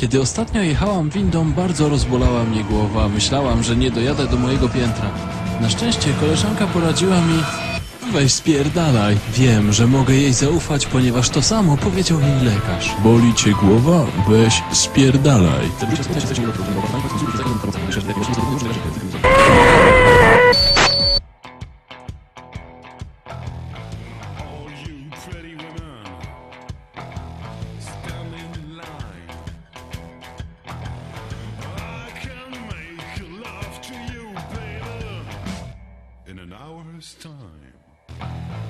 Kiedy ostatnio jechałam windą, bardzo rozbolała mnie głowa. Myślałam, że nie dojadę do mojego piętra. Na szczęście koleżanka poradziła mi... Weź spierdalaj. Wiem, że mogę jej zaufać, ponieważ to samo powiedział jej lekarz. Boli cię głowa? Weź spierdalaj. an hour's time.